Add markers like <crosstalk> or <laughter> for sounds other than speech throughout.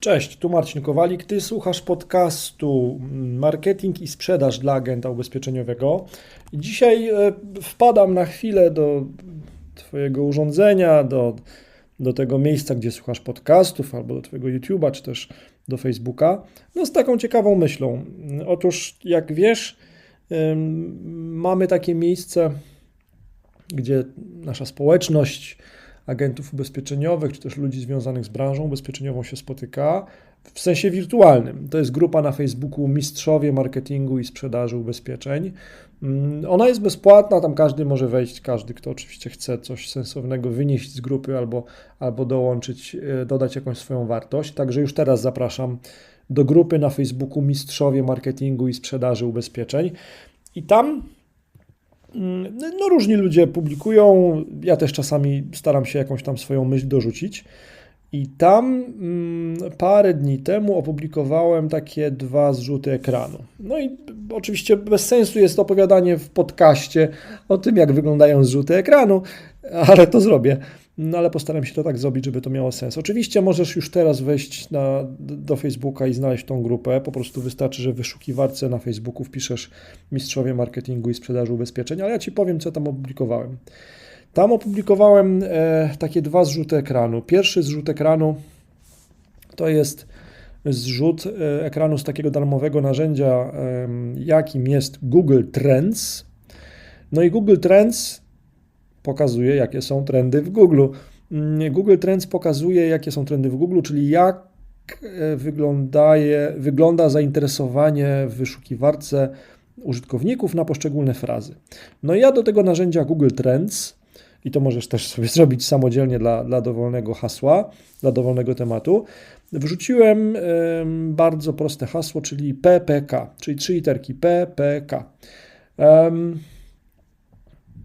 Cześć, tu Marcin Kowalik. Ty słuchasz podcastu Marketing i sprzedaż dla agenta ubezpieczeniowego. Dzisiaj e, wpadam na chwilę do Twojego urządzenia, do, do tego miejsca, gdzie słuchasz podcastów, albo do Twojego YouTube'a, czy też do Facebooka, no z taką ciekawą myślą. Otóż, jak wiesz, mamy takie miejsce, gdzie nasza społeczność, agentów ubezpieczeniowych, czy też ludzi związanych z branżą ubezpieczeniową się spotyka w sensie wirtualnym. To jest grupa na Facebooku Mistrzowie Marketingu i Sprzedaży Ubezpieczeń. Mm, ona jest bezpłatna, tam każdy może wejść, każdy, kto oczywiście chce coś sensownego wynieść z grupy albo, albo dołączyć, e, dodać jakąś swoją wartość. Także już teraz zapraszam do grupy na Facebooku Mistrzowie Marketingu i Sprzedaży Ubezpieczeń. I tam no, różni ludzie publikują. Ja też czasami staram się jakąś tam swoją myśl dorzucić. I tam mm, parę dni temu opublikowałem takie dwa zrzuty ekranu. No i oczywiście bez sensu jest opowiadanie w podcaście o tym, jak wyglądają zrzuty ekranu, ale to zrobię. No ale postaram się to tak zrobić, żeby to miało sens. Oczywiście możesz już teraz wejść na, do Facebooka i znaleźć tą grupę. Po prostu wystarczy, że w wyszukiwarce na Facebooku wpiszesz Mistrzowie Marketingu i Sprzedaży Ubezpieczeń, ale ja Ci powiem, co tam opublikowałem. Tam opublikowałem e, takie dwa zrzuty ekranu. Pierwszy zrzut ekranu to jest zrzut e, ekranu z takiego darmowego narzędzia, e, jakim jest Google Trends. No i Google Trends pokazuje, jakie są trendy w Google. Mm, Google Trends pokazuje, jakie są trendy w Google, czyli jak e, wygląda zainteresowanie w wyszukiwarce użytkowników na poszczególne frazy. No ja do tego narzędzia Google Trends, i to możesz też sobie <laughs> zrobić samodzielnie dla, dla dowolnego hasła, dla dowolnego tematu, wrzuciłem bardzo proste hasło, czyli PPK, czyli trzy literki PPK. Um,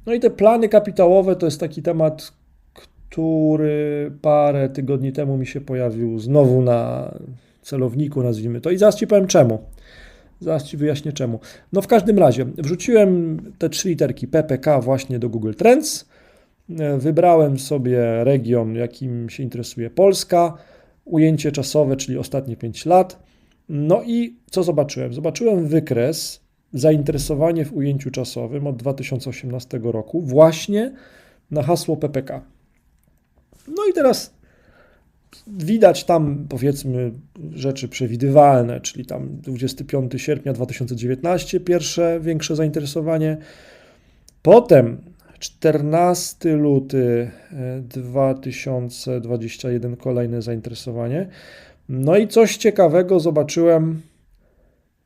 no i te plany kapitałowe to jest taki temat, który parę tygodni temu mi się pojawił znowu na celowniku, nazwijmy to. I zaraz Ci powiem czemu. Zaraz Ci wyjaśnię czemu. No w każdym razie, wrzuciłem te trzy literki PPK właśnie do Google Trends. Wybrałem sobie region, jakim się interesuje Polska, ujęcie czasowe, czyli ostatnie 5 lat. No i co zobaczyłem? Zobaczyłem wykres zainteresowanie w ujęciu czasowym od 2018 roku właśnie na hasło PPK. No i teraz widać tam powiedzmy rzeczy przewidywalne, czyli tam 25 sierpnia 2019 pierwsze większe zainteresowanie. Potem 14 luty 2021 e, kolejne zainteresowanie. No i coś ciekawego zobaczyłem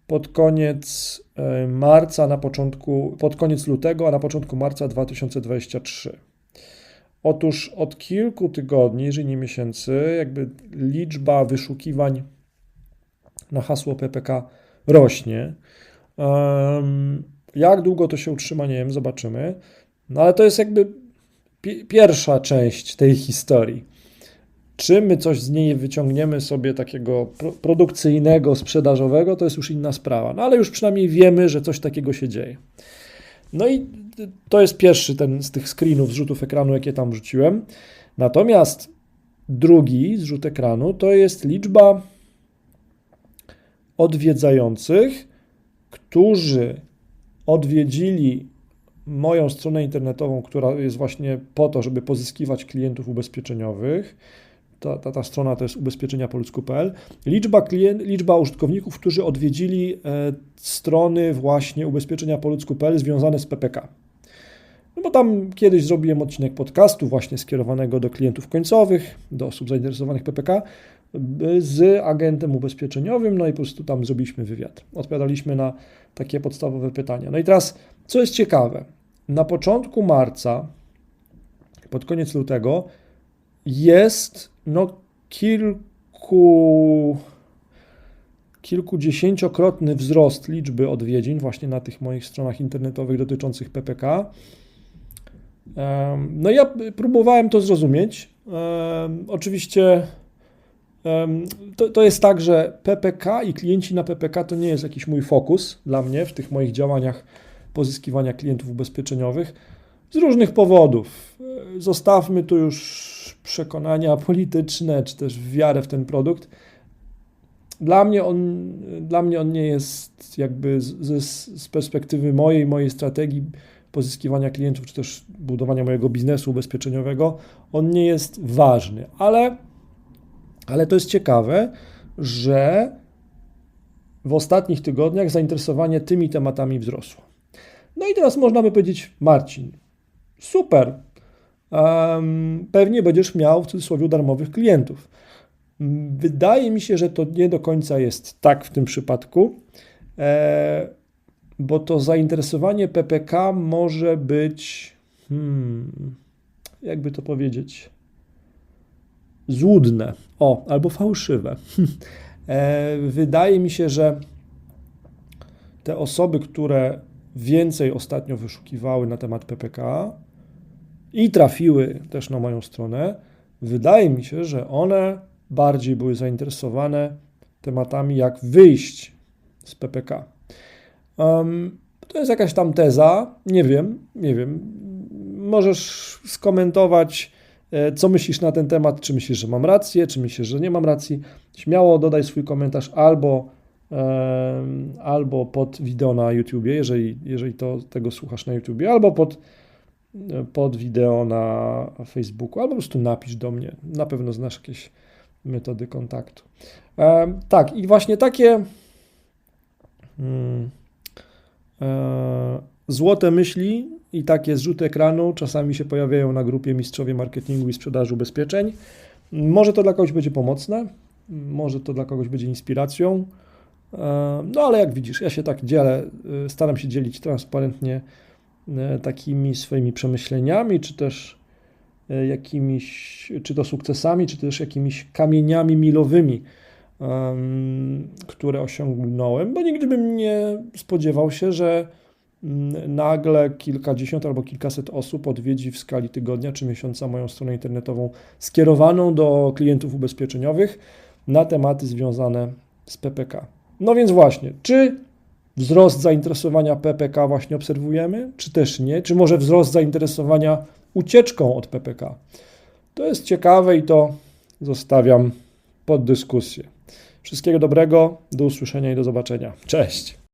pod koniec e, marca, na początku, pod koniec lutego, a na początku marca 2023. Otóż od kilku tygodni, jeżeli nie miesięcy, jakby liczba wyszukiwań na hasło PPK rośnie. Jak długo to się utrzyma, nie wiem, zobaczymy. No ale to jest jakby pierwsza część tej historii. Czy my coś z niej wyciągniemy sobie takiego produkcyjnego, sprzedażowego, to jest już inna sprawa. No ale już przynajmniej wiemy, że coś takiego się dzieje. No i to jest pierwszy ten z tych screenów, zrzutów ekranu, jakie tam wrzuciłem. Natomiast drugi zrzut ekranu to jest liczba odwiedzających, którzy odwiedzili moją stronę internetową, która jest właśnie po to, żeby pozyskiwać klientów ubezpieczeniowych ta, ta, ta strona to jest ubezpieczeniapoludzku.pl, liczba, klient, liczba użytkowników, którzy odwiedzili e, strony właśnie ubezpieczeniapoludzku.pl związane z PPK. No bo tam kiedyś zrobiłem odcinek podcastu właśnie skierowanego do klientów końcowych, do osób zainteresowanych PPK z agentem ubezpieczeniowym, no i po prostu tam zrobiliśmy wywiad. Odpowiadaliśmy na takie podstawowe pytania. No i teraz, co jest ciekawe, na początku marca, pod koniec lutego, jest no kilku kilkudziesięciokrotny wzrost liczby odwiedzin właśnie na tych moich stronach internetowych dotyczących PPK. No ja próbowałem to zrozumieć. Oczywiście to, to jest tak, że PPK i klienci na PPK to nie jest jakiś mój fokus dla mnie w tych moich działaniach pozyskiwania klientów ubezpieczeniowych z różnych powodów. Zostawmy tu już przekonania polityczne, czy też wiarę w ten produkt. Dla mnie on, dla mnie on nie jest jakby z, z, perspektywy mojej, mojej strategii pozyskiwania klientów, czy też budowania mojego biznesu ubezpieczeniowego, on nie jest ważny, ale, ale to jest ciekawe, że w ostatnich tygodniach zainteresowanie tymi tematami wzrosło. No i teraz można by powiedzieć, Marcin, super, um, pewnie będziesz miał w cudzysłowie darmowych klientów. Wydaje mi się, że to nie do końca jest tak w tym przypadku, e, bo to zainteresowanie PPK może być, hmm, jakby to powiedzieć, złudne, o, albo fałszywe. <laughs> E, Wydaje mi się, że te osoby, które więcej ostatnio wyszukiwały na temat PPK i trafiły też na moją stronę, wydaje mi się, że one bardziej były zainteresowane tematami, jak wyjść z PPK. Um, to jest jakaś tam teza, nie wiem, nie wiem. Możesz skomentować, e, co myślisz na ten temat, czy myślisz, że mam rację, czy myślisz, że nie mam racji. Śmiało dodaj swój komentarz albo, em, albo pod wideo na YouTubie, jeżeli, jeżeli to, tego słuchasz na YouTubie, albo pod, pod wideo na Facebooku, albo po prostu napisz do mnie. Na pewno znasz jakieś metody kontaktu. E, tak, i właśnie takie mm, e, złote myśli i takie zrzuty ekranu czasami się pojawiają na grupie Mistrzowie Marketingu i Sprzedaży Ubezpieczeń. Może to dla kogoś będzie pomocne, może to dla kogoś będzie inspiracją. E, No ale jak widzisz, ja się tak dzielę, e, staram się dzielić transparentnie takimi swoimi przemyśleniami, czy też e, jakimiś, czy to sukcesami, czy też jakimiś kamieniami milowymi, które osiągnąłem, bo nigdy bym nie spodziewał się, że mm, nagle kilkadziesiąt albo kilkaset osób odwiedzi w skali tygodnia czy miesiąca moją stronę internetową skierowaną do klientów ubezpieczeniowych na tematy związane z PPK. No więc właśnie, czy wzrost zainteresowania PPK właśnie obserwujemy, czy też nie? Czy może wzrost zainteresowania ucieczką od PPK? To jest ciekawe i to zostawiam pod dyskusję. Wszystkiego dobrego, do usłyszenia i do zobaczenia. Cześć!